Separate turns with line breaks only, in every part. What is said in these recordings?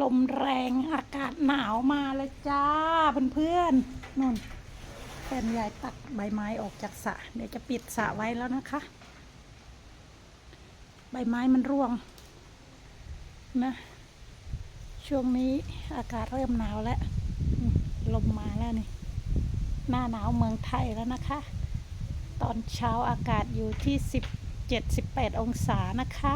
ลมแรงอากาศหนาวมาแล้วจ้าเพื่อนๆนู่นแฟนยายตักใบไม้ออกจากสระเดี๋ยวจะปิดสระไว้แล้วนะคะ ใบไม้มันร่วงนะช่วงนี้อากาศเริ่มหนาวแล้วลมมาแล้วนี่ หน้าหนาวเมืองไทยแล้วนะคะ ตอนเช้าอากาศอยู่ที่สิบเจ็ดสิบแปดองศานะคะ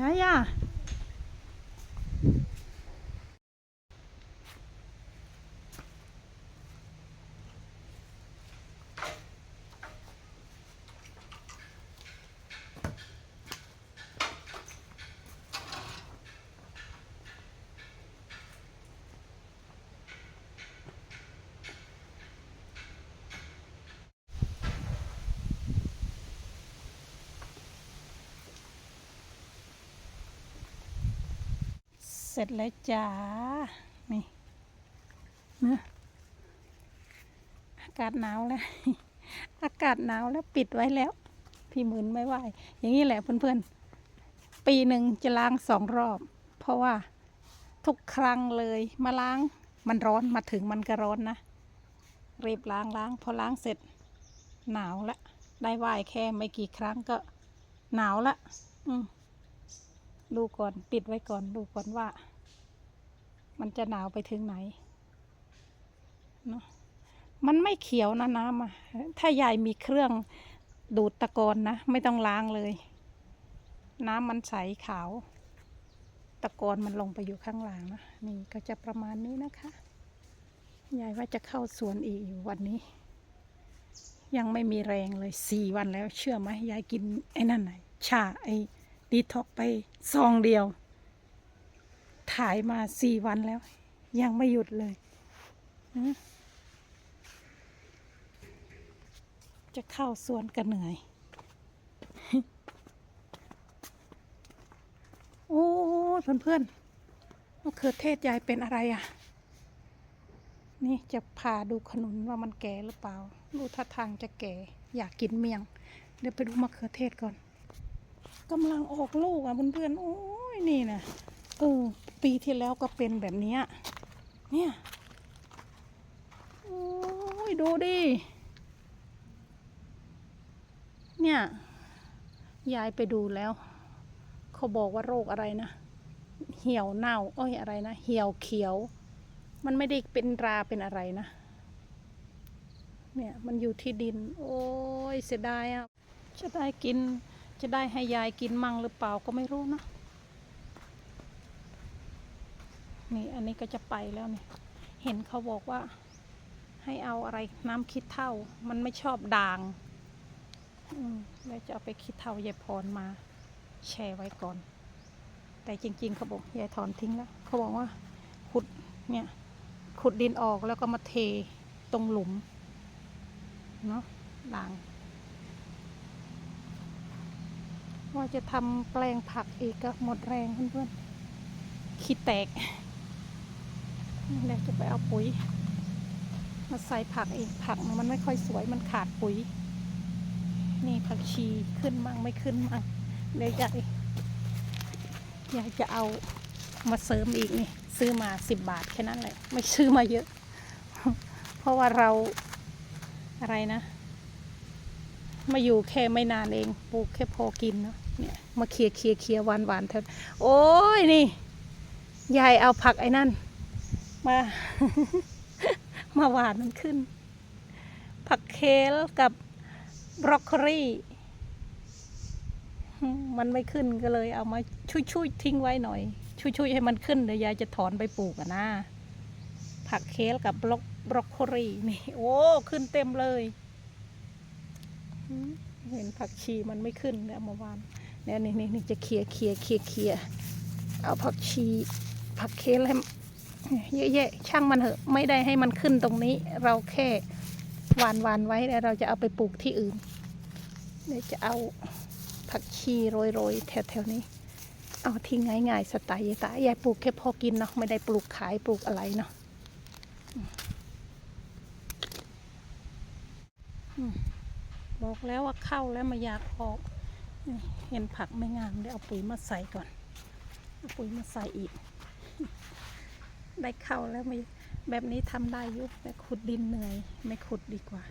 呀呀 เสร็จแล้วจ้า นี่นะอากาศหนาวแล้ว อากาศหนาวแล้วปิดไว้แล้ว พี่หมื่นไม่ไหว อย่างนี้แหละเพื่อนๆ ปีหนึ่งจะล้างสองรอบ เพราะว่าทุกครั้งเลยมาล้างมันร้อนมาถึงมันก็ร้อนนะ รีบล้างล้างพอล้างเสร็จหนาวละ ได้ไหวแค่ไม่กี่ครั้งก็หนาวละ อืม ดูก่อนปิดไว้ก่อนดูก่อนว่า มันจะหนาวไปถึงไหนเนาะมันไม่เขียวนะน้ำอะถ้ายายมีเครื่องดูดตะกอนนะ ไม่ต้องล้างเลย น้ำมันใสขาว ตะกอนมันลงไปอยู่ข้างล่างนะนี่ก็จะประมาณนี้นะคะยายว่าจะเข้าสวนอีกวันนี้ ยังไม่มีแรงเลยสี่วันแล้ว เชื่อไหมยายกินไอ้นั่นไหนชาไอ้ ดีท็อกไปซองเดียว ถ่ายมาสี่วันแล้ว ยังไม่หยุดเลย จะเข้าสวนกันเหนื่อย โอ้ยเพื่อนๆมะเขือเทศยายเป็นอะไรอะ นี่จะพาดูขนุนว่ามันแก่หรือเปล่าดูท่าทางจะแก่ อยากกินเมียง เดี๋ยวไปดูมะเขือเทศก่อน กำลังออกลูกอะเพื่อนๆโอ้ยนี่นะเออปีที่แล้วก็เป็นแบบนี้เนี่ยโอ้ยดูดิเนี่ยยายไปดูแล้ว เขาบอกว่าโรคอะไรนะ เหี่ยวเน่า เอ้ยอะไรนะ เหี่ยวเขียว มันไม่ได้เป็นราเป็นอะไรนะ เนี่ยมันอยู่ที่ดิน โอ้ยเสียดายอะจะได้กิน จะได้ให้ยายกินมั่งหรือเปล่าก็ไม่รู้นะ นี่อันนี้ก็จะไปแล้วนี่เห็นเขาบอกว่า ให้เอาอะไรน้ำคิดเท่า มันไม่ชอบด่าง อืมแล้วจะเอาไปคิดเท่ายายพรมา แช่ไว้ก่อน แต่จริง ๆเขาบอกยายถอนทิ้งแล้ว เขาบอกว่า ขุดเนี่ย ขุดดินออกแล้วก็มาเทตรงหลุม เนาะด่าง ว่าจะทำแปลงผักอีกก็หมดแรงเพื่อนๆขี้แตกแหละจะไปเอาปุ๋ย มาใส่ผักอีกผักมันไม่ค่อยสวยมันขาดปุ๋ย นี่ผักชีขึ้นมั่งไม่ขึ้นมั่งเดี๋ยวยายยายจะเอามาเสริมอีกนี่ ซื้อมาสิบบาทแค่นั้นแหละ ไม่ซื้อมาเยอะ เพราะว่าเราอะไรนะ มาอยู่แค่ไม่นานเองปลูกแค่พอกินเนาะเนี่ยมาเคลียร์เคลียร์เคลียร์หวานหวานเถอะโอ้ยนี่ยายเอาผักไอ้นั่น มา มาหวานมันขึ้น ผักเคลกับบรอกโคลีมันไม่ขึ้นก็เลย เอามาช่วยๆทิ้งไว้หน่อยช่วยๆให้มันขึ้นเดี๋ยวยายจะถอนไปปลูกอะนะผักเคลกับบรอกบรอกโคลีนี่ โอ้ ขึ้นเต็มเลย เห็นผักชีมันไม่ขึ้นเนี่ยเมื่อวานเนี่ยนี่นี่จะเคลียเคลียเคลียเคลียเอาผักชีผักเคลให้เยอะแยะช่างมันเถอะไม่ได้ให้มันขึ้นตรงนี้ เราแค่หวานหวานไว้แล้วเราจะเอาไปปลูกที่อื่นเดี๋ยวจะเอาผักชีโรยโรยแถวๆนี้ เอาที่ง่ายง่ายๆสไตล์ยายตายายปลูกแค่พอกินเนาะไม่ได้ปลูกขายปลูกอะไรเนาะ บอกแล้วว่าเข้าแล้วมาอยากออก เห็นผักไม่งามเดี๋ยวเอาปุ๋ยมาใส่ก่อนเอาปุ๋ยมาใส่อีก ได้เข้าแล้วไม่แบบนี้ทำได้ยุบแต่ขุดดินเหนื่อย ไม่ขุดดีกว่า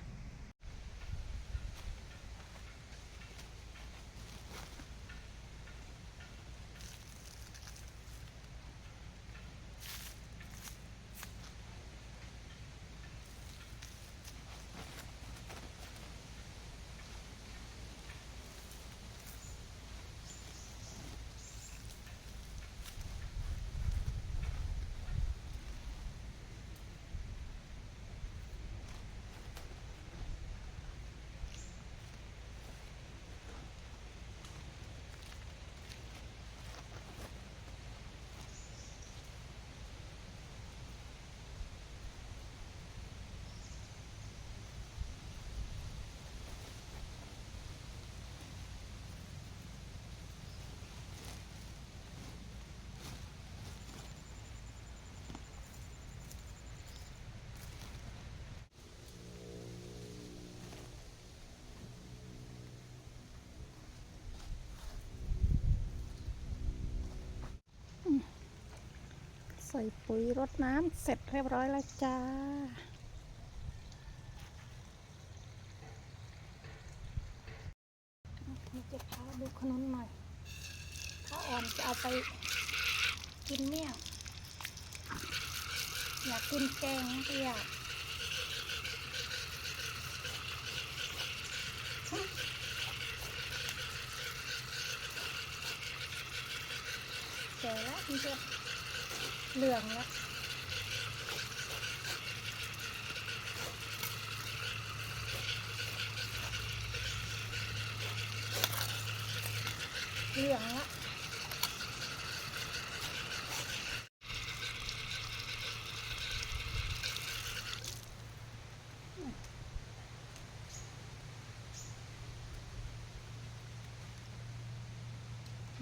ใส่ปุ๋ยรดน้ำเสร็จเรียบร้อยแล้วจ้านี่จะพาดูขนมหน่อยถ้าอ่อนจะเอาไปกินเมี่ยงอยากกินแกงก็อยากแก่แล้วมันจะ เหลืองแล้วเหลืองละ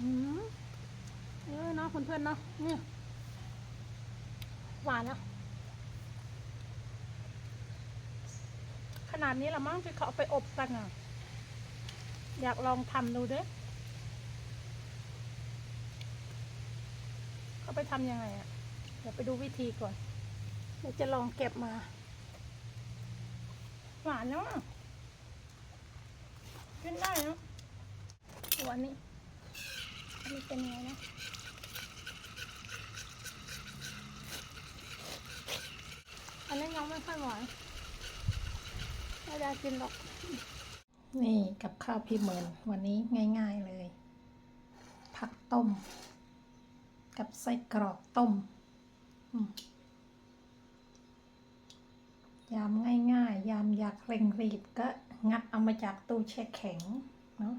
อืมเออเนาะเพื่อนๆเนาะเนี่ย หวานแล้วขนาดนี้ละมั้งที่เขาเอาไปอบกันอะอยากลองทำดูด้วยเขาไปทำยังไงอะ่ะเดี๋ยวไปดูวิธีก่อนเดี๋ยวจะลองเก็บมา หวานเนาะกินได้เนาะตัวนี้อันนี้เป็นยังไงนะ อันนี้ยังไม่ค่อยหวานไม่ได้กินหรอก นี่กับข้าวพี่เหมินวันนี้ง่าย ๆเลย ผักต้ม กับไส้กรอกต้มอืมยามง่ายๆ ยามอยากเร่งรีบก็งัดเอามาจากตู้แช่แข็งเนาะ